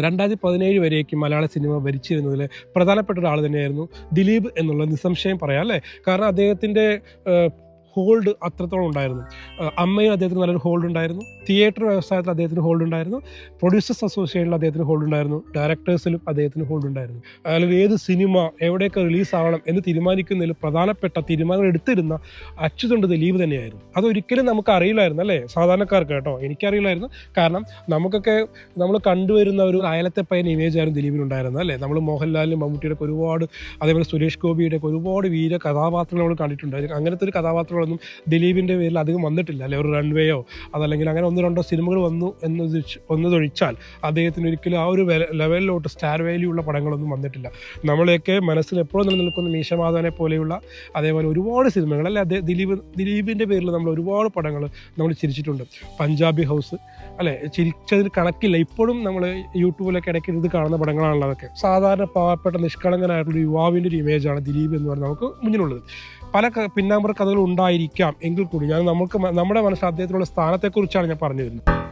രണ്ടായിരത്തി പതിനേഴ് വരേക്കും മലയാള സിനിമ ഭരിച്ചിരുന്നതിൽ പ്രധാനപ്പെട്ട ഒരാൾ തന്നെയായിരുന്നു ദിലീപ് എന്നുള്ള നിസ്സംശയം പറയാം അല്ലേ? കാരണം അദ്ദേഹത്തിന്റെ ഹോൾഡ് അത്രത്തോളം ഉണ്ടായിരുന്നു. അമ്മയിൽ അദ്ദേഹത്തിന് നല്ലൊരു ഹോൾഡ് ഉണ്ടായിരുന്നു. തിയേറ്റർ വ്യവസായത്തിൽ അദ്ദേഹത്തിന് ഹോൾഡ് ഉണ്ടായിരുന്നു. പ്രൊഡ്യൂസേഴ്സ് അസോസിയേഷനിൽ അദ്ദേഹത്തിന് ഹോൾഡ് ഉണ്ടായിരുന്നു. ഡയറക്ടേഴ്സിലും അദ്ദേഹത്തിന് ഹോൾഡ് ഉണ്ടായിരുന്നു. അല്ലെങ്കിൽ ഏത് സിനിമ എവിടെയൊക്കെ റിലീസ് ആവണം എന്ന് തീരുമാനിക്കുന്നതിൽ പ്രധാനപ്പെട്ട തീരുമാനങ്ങൾ എടുത്തിരുന്ന അച്യുതണ്ട് ദിലീപ് തന്നെയായിരുന്നു. അതൊരിക്കലും നമുക്ക് അറിയില്ലായിരുന്നു അല്ലേ? സാധാരണക്കാർക്ക് കേട്ടോ. എനിക്കറിയില്ലായിരുന്നു. കാരണം നമുക്കൊക്കെ നമ്മൾ കണ്ടുവരുന്ന ഒരു അയലത്തെ പയ്യൻ ഇമേജ് ആയിരുന്നു ദിലീപിനുണ്ടായിരുന്നത് അല്ലേ? നമ്മൾ മോഹൻലാലിനും മമ്മൂട്ടിയുടെ ഒരുപാട് അതേപോലെ സുരേഷ് ഗോപിയുടെ ഒരുപാട് വീര കഥാപാത്രങ്ങൾ നമ്മൾ കണ്ടിട്ടുണ്ട് അങ്ങനത്തെ ഒരു കഥാപാത്രങ്ങളൊന്നും ദിലീപിന്റെ പേരിൽ അധികം വന്നിട്ടില്ല. അല്ലെ ഒരു റൺവേയോ അതല്ലെങ്കിൽ അങ്ങനെ ഒന്ന് രണ്ടോ സിനിമകൾ വന്നു എന്ന് ഒന്നതൊഴിച്ചാൽ അദ്ദേഹത്തിന് ഒരിക്കലും ആ ഒരു ലെവലിലോട്ട് സ്റ്റാർ വാല്യൂ ഉള്ള പടങ്ങളൊന്നും വന്നിട്ടില്ല. നമ്മളെയൊക്കെ മനസ്സിൽ എപ്പോഴും നിലനിൽക്കുന്ന മീശമാധവനെ പോലെയുള്ള അതേപോലെ ഒരുപാട് സിനിമകൾ അല്ലെ അദ്ദേഹം ദിലീപ് ദിലീപിന്റെ പേരിൽ നമ്മൾ ഒരുപാട് പടങ്ങൾ നമ്മൾ ചിരിച്ചിട്ടുണ്ട്. പഞ്ചാബി ഹൗസ് അല്ലെ ചിരിച്ചതിന് കണക്കില്ല. ഇപ്പോഴും നമ്മൾ യൂട്യൂബിലൊക്കെ ഇടയ്ക്ക് ഇത് കാണുന്ന പടങ്ങളാണല്ലോ അതൊക്കെ. സാധാരണ പാവപ്പെട്ട നിഷ്കളങ്കനായിട്ടുള്ള യുവാവിന്റെ ഒരു ഇമേജാണ് ദിലീപ് എന്ന് പറഞ്ഞാൽ നമുക്ക് മുന്നിലുള്ളത്. പല പിന്നാമ്പുറ കഥകളും ഉണ്ടായിരിക്കാം എങ്കിൽ കൂടി. ഞാൻ നമുക്ക് നമ്മുടെ മനസ്സിൽ അദ്ദേഹത്തിനുള്ള സ്ഥാനത്തെക്കുറിച്ചാണ് ഞാൻ പറഞ്ഞു വരുന്നത്